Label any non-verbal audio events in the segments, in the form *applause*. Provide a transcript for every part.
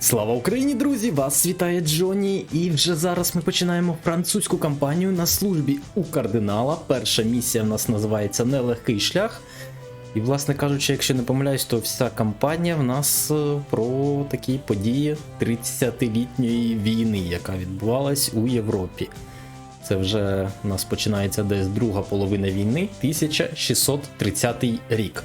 Слава Україні, друзі! Вас вітає Джоні, і вже зараз ми починаємо французьку кампанію на службі у кардинала. Перша місія в нас називається Нелегкий шлях. І, власне кажучи, якщо не помиляюсь, то вся кампанія в нас е, про такі події 30-літньої війни, яка відбувалась у Європі. Це вже у нас починається десь друга половина війни, 1630 рік.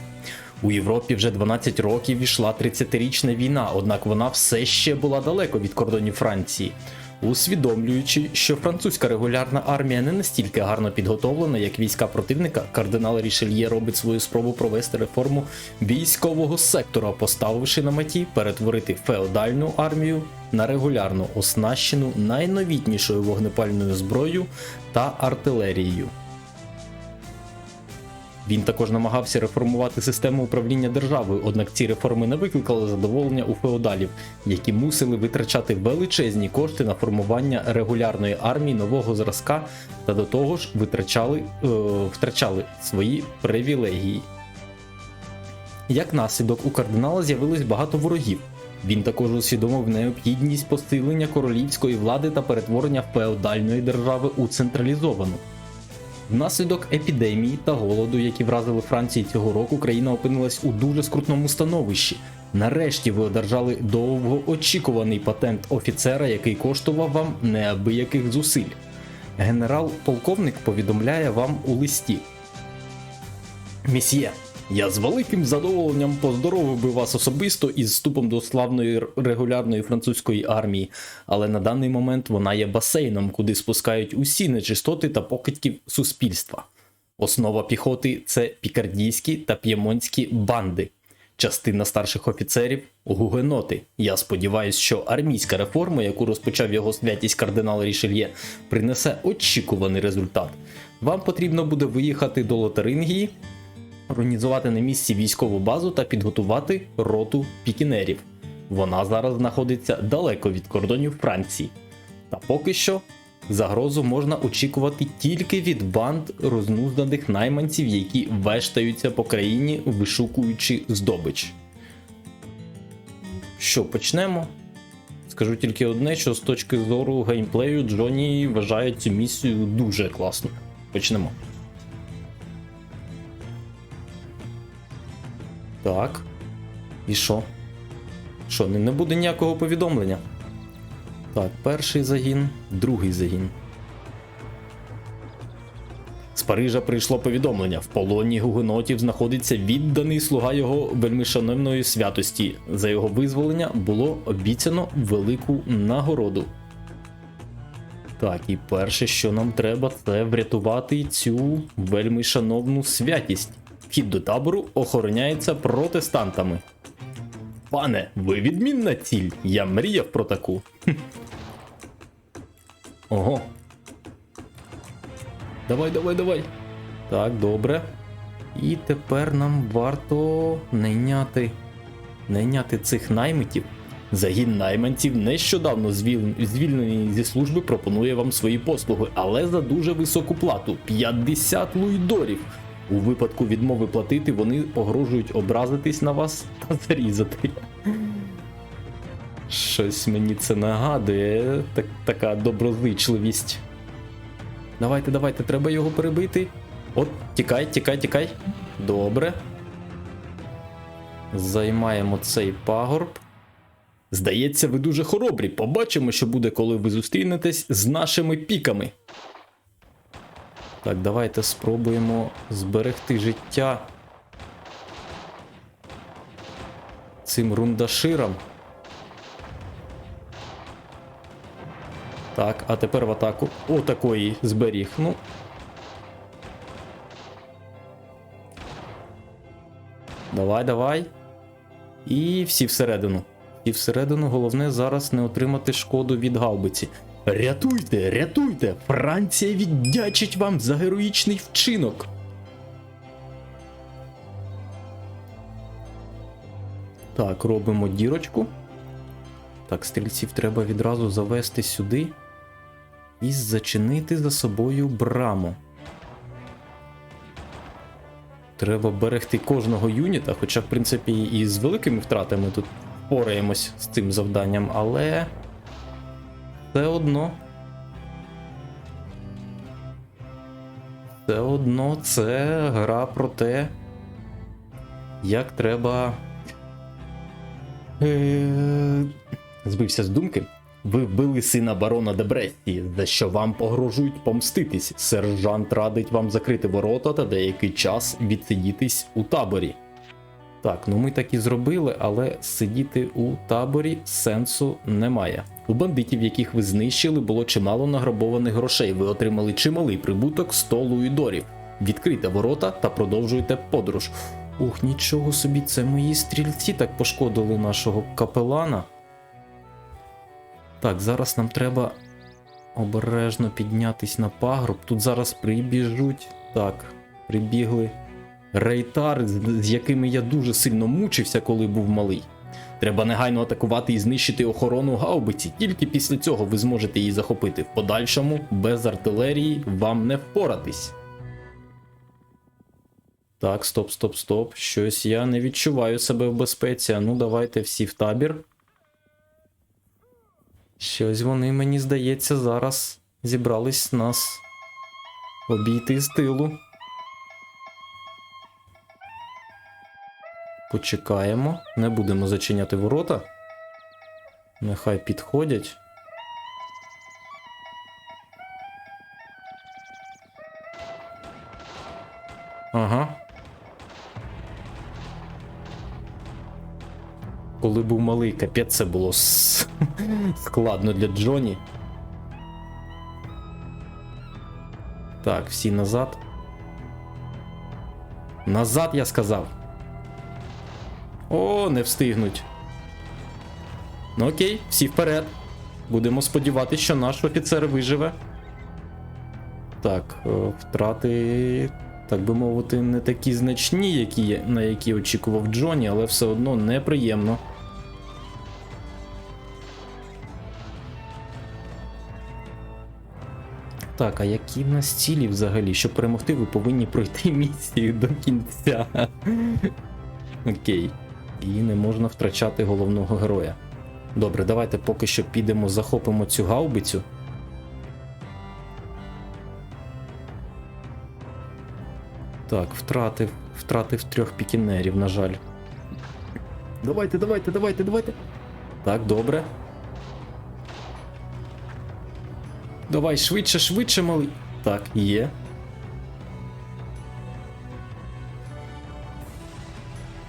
У Європі вже 12 років ішла 30-річна війна, однак вона все ще була далеко від кордонів Франції. Усвідомлюючи, що французька регулярна армія не настільки гарно підготовлена, як війська противника, кардинал Рішельє робить свою спробу провести реформу військового сектора, поставивши на меті перетворити феодальну армію на регулярну, оснащену найновітнішою вогнепальною зброєю та артилерією. Він також намагався реформувати систему управління державою, однак ці реформи не викликали задоволення у феодалів, які мусили витрачати величезні кошти на формування регулярної армії нового зразка та до того ж витрачали, е, втрачали свої привілегії. Як наслідок у кардинала з'явилось багато ворогів. Він також усвідомив необхідність посилення королівської влади та перетворення феодальної держави у централізовану. Внаслідок епідемії та голоду, які вразили Франції цього року, країна опинилась у дуже скрутному становищі. Нарешті ви одержали довгоочікуваний патент офіцера, який коштував вам неабияких зусиль. Генерал-полковник повідомляє вам у листі. Місьє, я з великим задоволенням поздоровив би вас особисто із вступом до славної регулярної французької армії, але на даний момент вона є басейном, куди спускають усі нечистоти та покидьків суспільства. Основа піхоти це пікардійські та п'ємонські банди. Частина старших офіцерів гугеноти. Я сподіваюся, що армійська реформа, яку розпочав його святість кардинал Рішельє, принесе очікуваний результат. Вам потрібно буде виїхати до Лотарингії, організувати на місці військову базу та підготувати роту пікінерів. Вона зараз знаходиться далеко від кордонів Франції. Та поки що загрозу можна очікувати тільки від банд рознузданих найманців, які вештаються по країні, вишукуючи здобич. Що, почнемо? Скажу тільки одне, що з точки зору геймплею Джоні вважає цю місію дуже класною. Почнемо. Так. І що? Що, не, буде ніякого повідомлення? Так, перший загін, другий загін. З Парижа прийшло повідомлення. В полоні гугенотів знаходиться відданий слуга його вельмишановної святості. За його визволення було обіцяно велику нагороду. Так, і перше, що нам треба, це врятувати цю вельми шановну святість. Вхід до табору охороняється протестантами. Пане, ви відмінна ціль. Я мріяв про таку. Ого. Давай, давай, давай. Так, добре. І тепер нам варто найняти. Найняти цих наймитів. Загін найманців нещодавно звільнений зі служби пропонує вам свої послуги, але за дуже високу плату 50 луйдорів. У випадку відмови платити вони погрожують образитись на вас та зарізати. Щось мені це нагадує, так, така доброзичливість. Давайте, давайте, треба його перебити. От, тікай, тікай, тікай. Добре. Займаємо цей пагорб. Здається, ви дуже хоробрі. Побачимо, що буде, коли ви зустрінетесь з нашими піками. Так, давайте спробуємо зберегти життя цим рундаширам. Так, а тепер в атаку. О, такої зберіг. Ну. Давай, давай. І всі всередину. І всередину головне зараз не отримати шкоду від гаубиці. Рятуйте, рятуйте! Франція віддячить вам за героїчний вчинок. Так, робимо дірочку. Так, стрільців треба відразу завести сюди і зачинити за собою браму. Треба берегти кожного юніта, хоча, в принципі, і з великими втратами тут впораємось з цим завданням, але все одно. Все одно це гра про те, як треба. Е, Збився з думки. Ви вбили сина барона Дебресті, за що вам погрожують помститись. Сержант радить вам закрити ворота та деякий час відсидітись у таборі. Так, ну ми так і зробили, але сидіти у таборі сенсу немає. У бандитів, яких ви знищили, було чимало награбованих грошей. Ви отримали чималий прибуток з толу і дорів. Відкрийте ворота та продовжуйте подорож. Ух, нічого собі, це мої стрільці так пошкодили нашого капелана. Так, зараз нам треба обережно піднятись на пагорб. Тут зараз прибіжуть. Так, прибігли рейтар, з якими я дуже сильно мучився, коли був малий. Треба негайно атакувати і знищити охорону гаубиці. Тільки після цього ви зможете її захопити. В подальшому, без артилерії, вам не впоратись. Так, стоп, стоп, стоп. Щось я не відчуваю себе в безпеці. Ну, давайте всі в табір. Щось вони, мені здається, зараз зібрались нас обійти з тилу. Почекаємо, не будемо зачиняти ворота. Нехай підходять. Ага. Коли був малий, капець це було складно для Джоні. Так, всі назад. Назад, я сказав. О, не встигнуть. Ну окей, всі вперед. Будемо сподіватися, що наш офіцер виживе. Так, е, втрати, так би мовити, не такі значні, які, на які очікував Джоні, але все одно неприємно. Так, а які в нас цілі взагалі? Щоб перемогти, ви повинні пройти місію до кінця. Окей. І не можна втрачати головного героя. Добре, давайте поки що підемо, захопимо цю гаубицю. Так, втратив, втратив трьох пікінерів, на жаль. Давайте, давайте, давайте, давайте. Так, добре. Давай, швидше, швидше, малий. Так, є.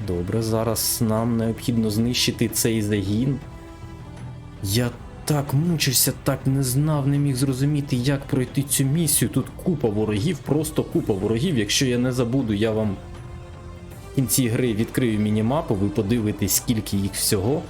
Добре, зараз нам необхідно знищити цей загін. Я так мучився, так не знав, не міг зрозуміти, як пройти цю місію. Тут купа ворогів, просто купа ворогів. Якщо я не забуду, я вам в кінці гри відкрию мінімапу, ви подивитесь, скільки їх всього.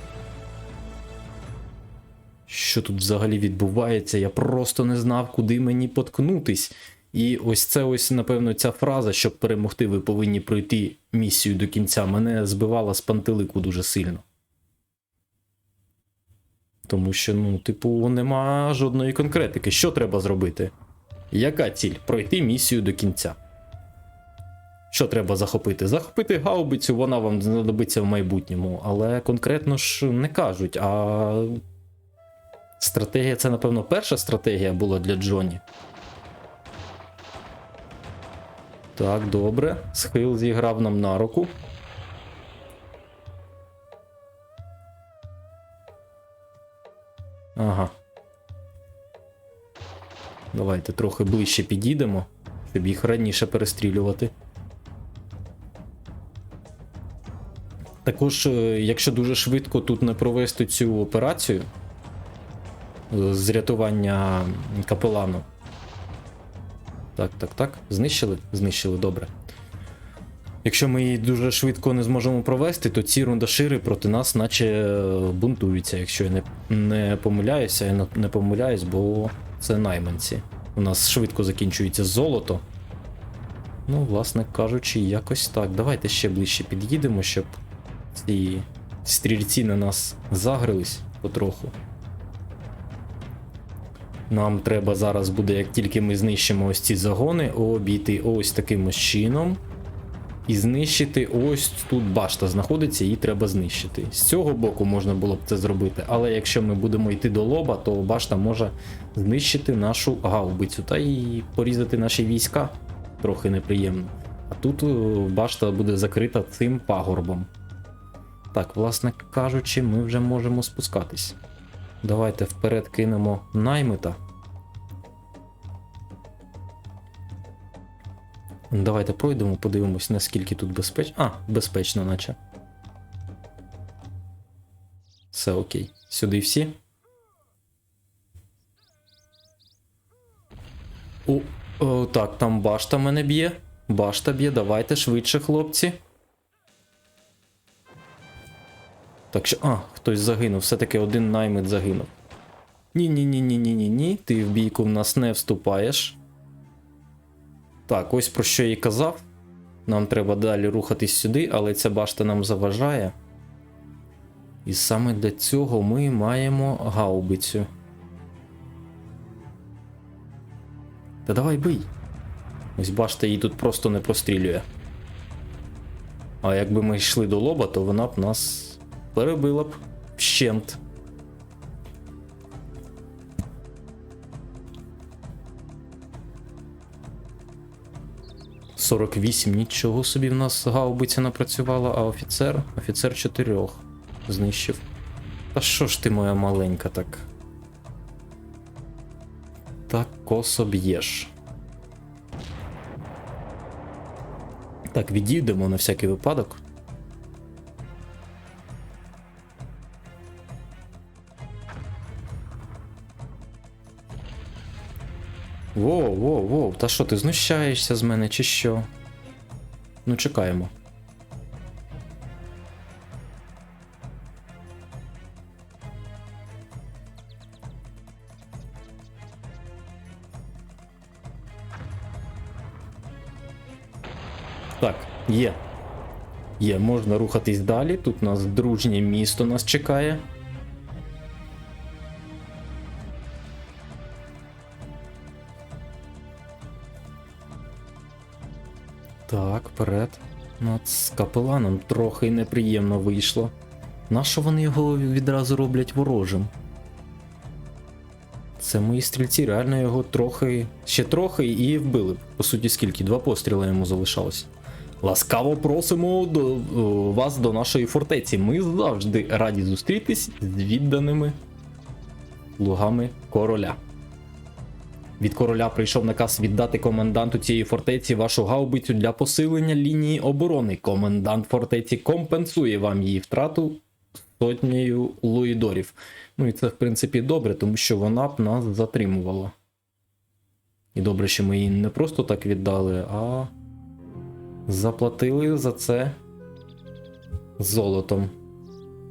Що тут взагалі відбувається? Я просто не знав, куди мені поткнутись. І ось це ось, напевно, ця фраза, щоб перемогти, ви повинні пройти місію до кінця, мене збивала з пантелику дуже сильно. Тому що, ну, типу, нема жодної конкретики. Що треба зробити? Яка ціль? Пройти місію до кінця. Що треба захопити? Захопити гаубицю, вона вам знадобиться в майбутньому, але конкретно ж не кажуть. А стратегія це, напевно, перша стратегія була для Джоні. Так, добре. Схил зіграв нам на руку. Ага. Давайте трохи ближче підійдемо, щоб їх раніше перестрілювати. Також, е, якщо дуже швидко тут не провести цю операцію е, з рятування капелану. Так, так, так. Знищили? Знищили, добре. Якщо ми її дуже швидко не зможемо провести, то ці рундашири проти нас наче е, бунтуються, якщо я не, не помиляюся, я не- не помиляюсь, бо це найманці. У нас швидко закінчується золото. Ну, власне кажучи, якось так. Давайте ще ближче під'їдемо, щоб ці стрільці на нас загрились потроху. Нам треба зараз буде, як тільки ми знищимо ось ці загони, обійти ось таким ось чином. І знищити ось тут башта знаходиться, її треба знищити. З цього боку можна було б це зробити, але якщо ми будемо йти до лоба, то башта може знищити нашу гаубицю та і порізати наші війська трохи неприємно. А тут е, башта буде закрита цим пагорбом. Так, власне кажучи, ми вже можемо спускатись. Давайте вперед кинемо наймита. Давайте пройдемо, подивимось, наскільки тут безпечно. А, безпечно, наче. Все окей. Сюди всі. О, о, так, там башта мене б'є. Башта б'є, давайте швидше, хлопці. Так що. А, хтось загинув, все-таки один наймит загинув. Ні-ні-ні-ні-ні-ні-ні. Ти в бійку в нас не вступаєш. Так, ось про що я казав. Нам треба далі рухатись сюди, але ця башта нам заважає. І саме для цього ми маємо гаубицю. Та давай бий. Ось башта її тут просто не прострілює. А якби ми йшли до лоба, то вона б нас перебила б вщент. Сорок вісім, нічого собі в нас гаубиця напрацювала, а офіцер, офіцер чотирьох знищив. Та що ж ти моя маленька так? Так косо б'єш. Так, відійдемо на всякий випадок. Воу, воу, воу, та що, ти знущаєшся з мене, чи що? Ну, чекаємо. Так, є. Є, можна рухатись далі. Тут у нас дружнє місто нас чекає. Капеланом трохи неприємно вийшло. Нащо вони його відразу роблять ворожим? Це мої стрільці, реально його трохи. ще трохи і вбили. б. По суті, скільки? Два постріли йому залишалось. Ласкаво просимо до, о, вас до нашої фортеці. Ми завжди раді зустрітись з відданими лугами короля. Від короля прийшов наказ віддати коменданту цієї фортеці вашу гаубицю для посилення лінії оборони. Комендант фортеці компенсує вам її втрату сотнею луїдорів. Ну і це, в принципі, добре, тому що вона б нас затримувала. І добре, що ми її не просто так віддали, а заплатили за це золотом.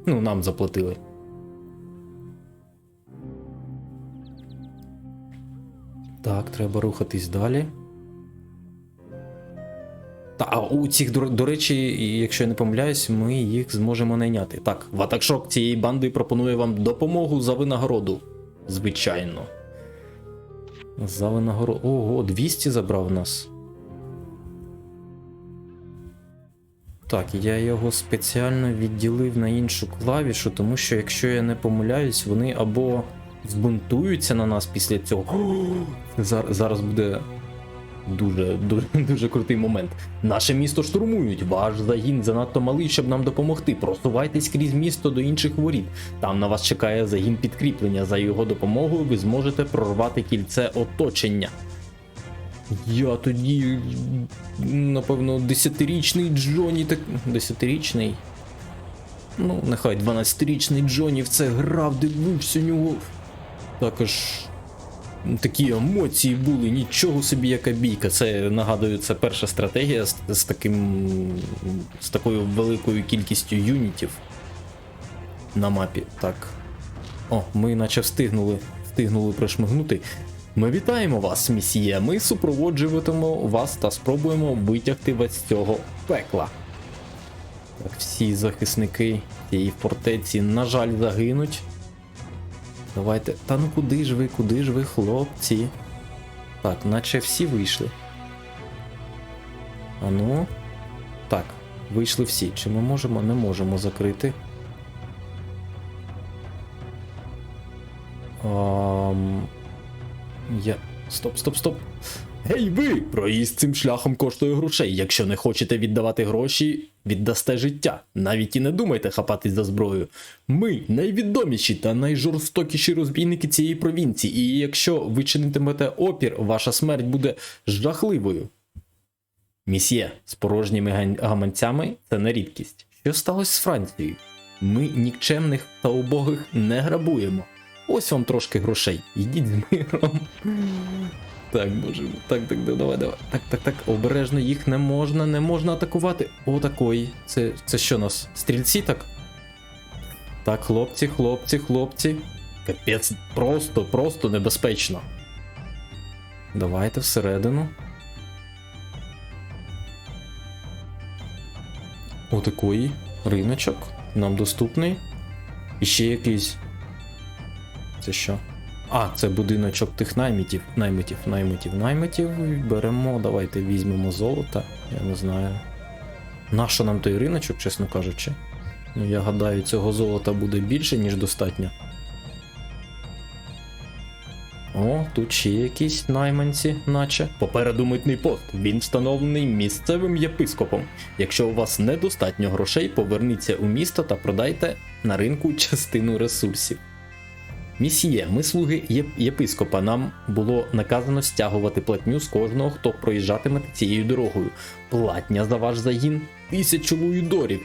Ну, нам заплатили. Так, треба рухатись далі. Та, а у цих, до, до речі, якщо я не помиляюсь, ми їх зможемо найняти. Так, Ватакшок цієї банди пропонує вам допомогу за винагороду. Звичайно. За винагороду. Ого, 200 забрав нас. Так, я його спеціально відділив на іншу клавішу, тому що, якщо я не помиляюсь, вони або збунтуються на нас після цього. Зараз, буде дуже, дуже, *laughs* дуже крутий момент. Наше місто штурмують. Ваш загін занадто малий, щоб нам допомогти. Просувайтесь крізь місто до інших воріт. Там на вас чекає загін підкріплення. За його допомогою ви зможете прорвати кільце оточення. Я тоді, напевно, десятирічний Джоні так. Десятирічний. Ну, нехай 12-річний Джоні в це грав, дивився у нього. Також такі емоції були, нічого собі, яка бійка. Це нагадую, це перша стратегія з, з таким. з такою великою кількістю юнітів на мапі. Так. О, ми наче встигнули, встигнули прошмигнути. Ми вітаємо вас, місія. Ми супроводжуватимемо вас та спробуємо витягти вас з цього пекла. Так, всі захисники цієї фортеці, на жаль, загинуть. Давайте. Та ну куди ж ви, куди ж ви, хлопці? Так, наче всі вийшли. А ну. Так, вийшли всі. Чи ми можемо? Не можемо закрити. Ем... Я. Стоп, стоп, стоп. Гей ви! Проїзд цим шляхом коштує грошей. Якщо не хочете віддавати гроші, віддасте життя. Навіть і не думайте хапатись за зброю. Ми найвідоміші та найжорстокіші розбійники цієї провінції, і якщо ви чинитимете опір, ваша смерть буде жахливою. Місьє, з порожніми гаманцями це не рідкість. Що сталося з Францією? Ми нікчемних та убогих не грабуємо. Ось вам трошки грошей. Йдіть з миром. Так, боже, так, так, давай, давай. Так, так, так, обережно їх не можна, не можна атакувати. О, такої. Це, це що нас? Стрільці так? Так, хлопці, хлопці, хлопці. Капець, просто, просто небезпечно. Давайте всередину. Отакої. Риночок. Нам доступний. І ще якийсь. Це що? А, це будиночок тих наймітів. Наймитів, наймитів, наймитів. Беремо, давайте візьмемо золото. Я не знаю. Нащо нам той риночок, чесно кажучи? Ну, я гадаю, цього золота буде більше, ніж достатньо. О, тут ще якісь найманці, наче. Попереду митний пост. Він встановлений місцевим єпископом. Якщо у вас недостатньо грошей, поверніться у місто та продайте на ринку частину ресурсів. Місьє, ми слуги єпископа. Нам було наказано стягувати платню з кожного, хто проїжджатиме цією дорогою. Платня за ваш загін тисячу луїдорів.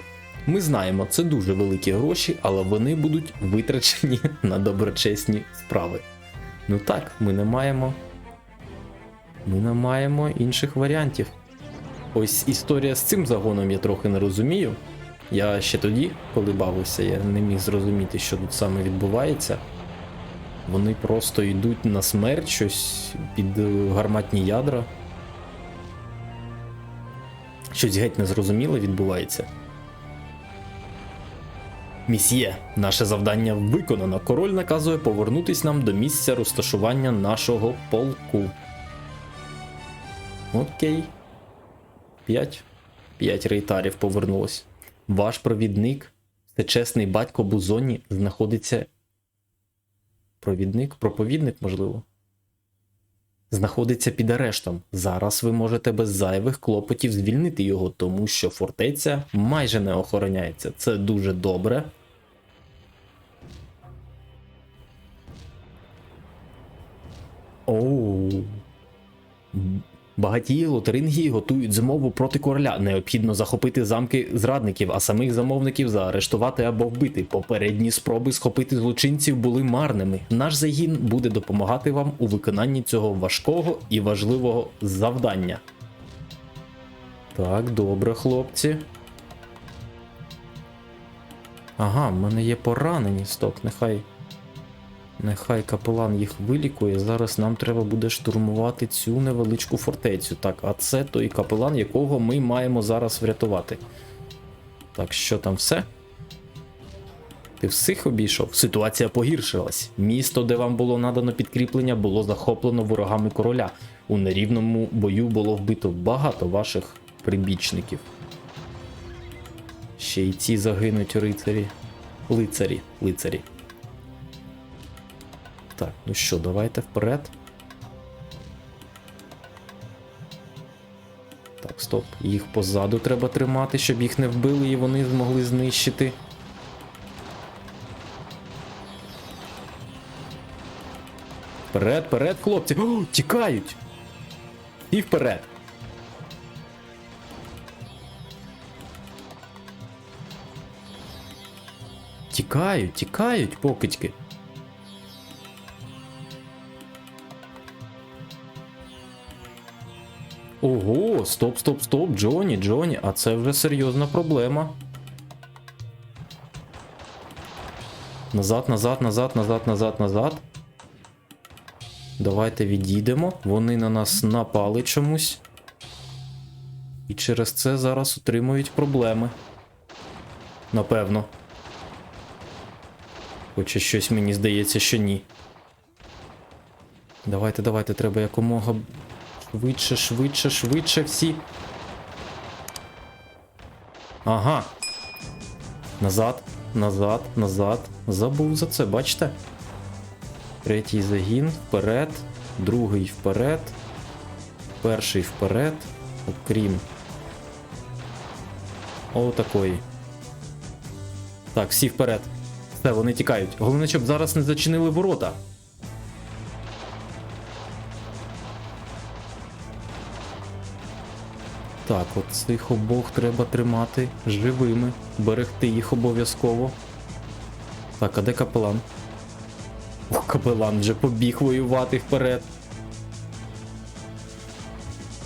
Ми знаємо, це дуже великі гроші, але вони будуть витрачені *laughs* на доброчесні справи. Ну так, ми не маємо. Ми не маємо інших варіантів. Ось історія з цим загоном я трохи не розумію. Я ще тоді, коли бавився, я не міг зрозуміти, що тут саме відбувається. Вони просто йдуть на смерть, щось під е, гарматні ядра. Щось геть незрозуміле відбувається. Місьє, наше завдання виконано. Король наказує повернутись нам до місця розташування нашого полку. Окей. П'ять. П'ять рейтарів повернулось. Ваш провідник, всечесний батько Бузоні, знаходиться. Провідник? Проповідник, можливо. Знаходиться під арештом. Зараз ви можете без зайвих клопотів звільнити його, тому що фортеця майже не охороняється. Це дуже добре. Оу. Багатії лотеринги готують змову проти короля. Необхідно захопити замки зрадників, а самих замовників заарештувати або вбити. Попередні спроби схопити злочинців були марними. Наш загін буде допомагати вам у виконанні цього важкого і важливого завдання. Так, добре, хлопці. Ага, в мене є поранені. Стоп, нехай. Нехай капелан їх вилікує. Зараз нам треба буде штурмувати цю невеличку фортецю. Так, а це той капелан, якого ми маємо зараз врятувати. Так, що там все? Ти всіх обійшов? Ситуація погіршилась. Місто, де вам було надано підкріплення, було захоплено ворогами короля. У нерівному бою було вбито багато ваших прибічників. Ще й ці загинуть рицарі. Лицарі, лицарі. Так, ну що, давайте вперед. Так, стоп. Їх позаду треба тримати, щоб їх не вбили і вони змогли знищити. Вперед, вперед, хлопці! О, тікають! І вперед! Тікають, тікають, покидьки. Ого, стоп, стоп, стоп, Джоні, Джоні, а це вже серйозна проблема. Назад, назад, назад, назад, назад, назад. Давайте відійдемо. Вони на нас напали чомусь. І через це зараз отримують проблеми. Напевно. Хоча щось мені здається, що ні. Давайте, давайте, треба якомога Швидше, швидше, швидше всі. Ага. Назад, назад, назад. Забув за це, бачите? Третій загін вперед, другий вперед, перший вперед, окрім. Отакої. Так, всі вперед. Все, вони тікають. Головне, щоб зараз не зачинили ворота. Так, от цих обох треба тримати живими, берегти їх обов'язково. Так, а де капелан? О, капелан вже побіг воювати вперед.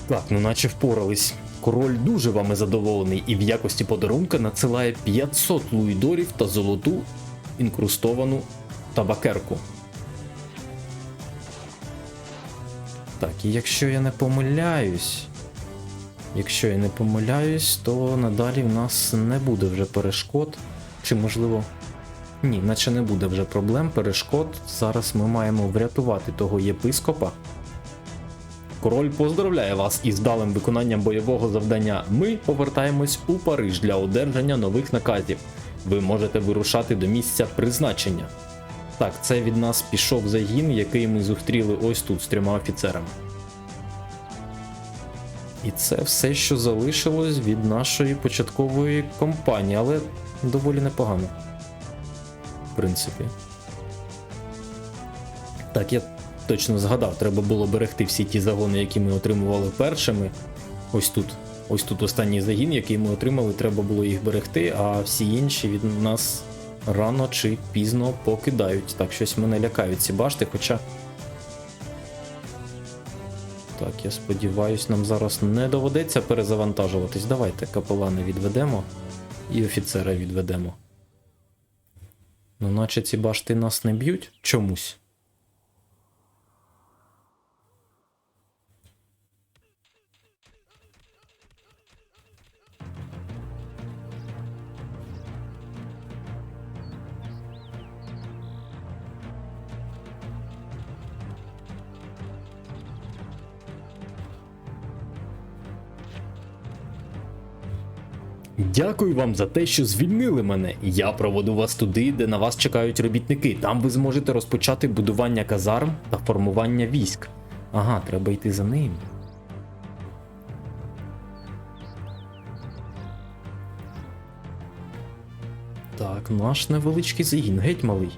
Так, ну наче впорались. Король дуже вами задоволений і в якості подарунка надсилає 500 луїдорів та золоту інкрустовану табакерку. Так, і якщо я не помиляюсь. Якщо я не помиляюсь, то надалі в нас не буде вже перешкод. Чи можливо. Ні, наче не буде вже проблем, перешкод. Зараз ми маємо врятувати того єпископа. Король поздравляє вас із вдалим виконанням бойового завдання. Ми повертаємось у Париж для одержання нових наказів. Ви можете вирушати до місця призначення. Так, це від нас пішов загін, який ми зустріли ось тут з трьома офіцерами. І це все, що залишилось від нашої початкової компанії, але доволі непогано. В принципі. Так, я точно згадав, треба було берегти всі ті загони, які ми отримували першими. Ось тут. Ось тут останній загін, який ми отримали, треба було їх берегти, а всі інші від нас рано чи пізно покидають. Так, щось мене лякають ці башти, хоча. Так, я сподіваюсь, нам зараз не доведеться перезавантажуватись. Давайте капелани відведемо і офіцера відведемо. Ну, наче ці башти нас не б'ють чомусь. Дякую вам за те, що звільнили мене. Я проведу вас туди, де на вас чекають робітники. Там ви зможете розпочати будування казарм та формування військ. Ага, треба йти за ним. Так, наш невеличкий загін, геть малий.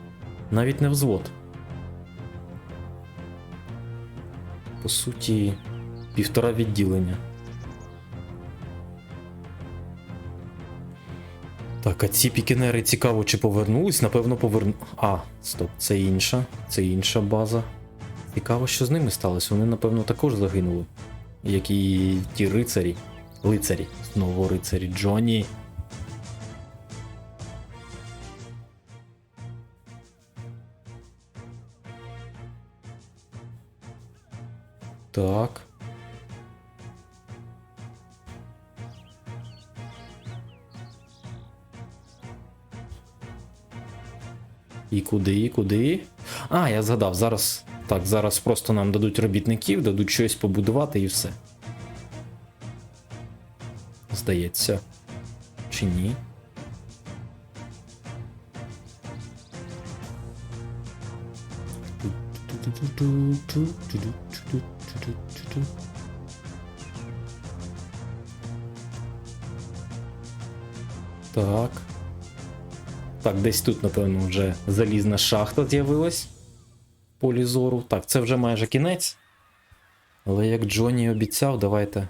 Навіть не взвод. По суті, півтора відділення. Так, а ці пікінери цікаво, чи повернулись? Напевно, поверну. А, стоп, це інша, це інша база. Цікаво, що з ними сталося. Вони, напевно, також загинули. Як і ті рицарі. Лицарі. Знову рицарі Джоні. Куди, куди? А, я згадав, зараз. Так, зараз просто нам дадуть робітників, дадуть щось побудувати і все. Здається. Чи ні? Так. Так, десь тут, напевно, вже залізна шахта з'явилась. в Полі зору. Так, це вже майже кінець. Але як Джонні обіцяв, давайте.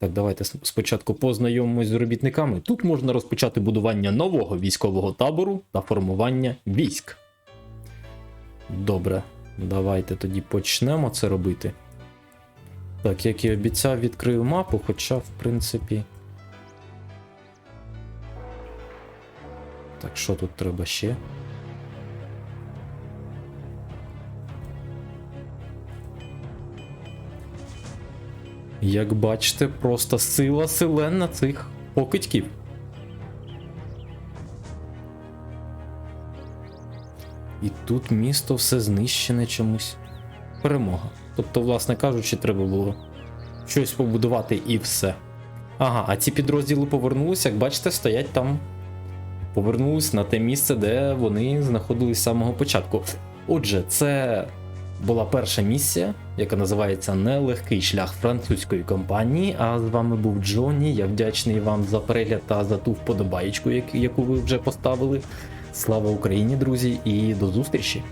Так, давайте спочатку познайомимось з робітниками. Тут можна розпочати будування нового військового табору та формування військ. Добре, давайте тоді почнемо це робити. Так, як і обіцяв, відкрию мапу, хоча, в принципі. Так, що тут треба ще? Як бачите, просто сила селена цих покидьків. І тут місто все знищене чомусь. Перемога. Тобто, власне кажучи, треба було щось побудувати і все. Ага, а ці підрозділи повернулися, як бачите, стоять там. Повернулись на те місце, де вони знаходились з самого початку. Отже, це була перша місія, яка називається Нелегкий шлях французької компанії. А з вами був Джонні. Я вдячний вам за перегляд та за ту вподобаєчку, яку ви вже поставили. Слава Україні, друзі, і до зустрічі!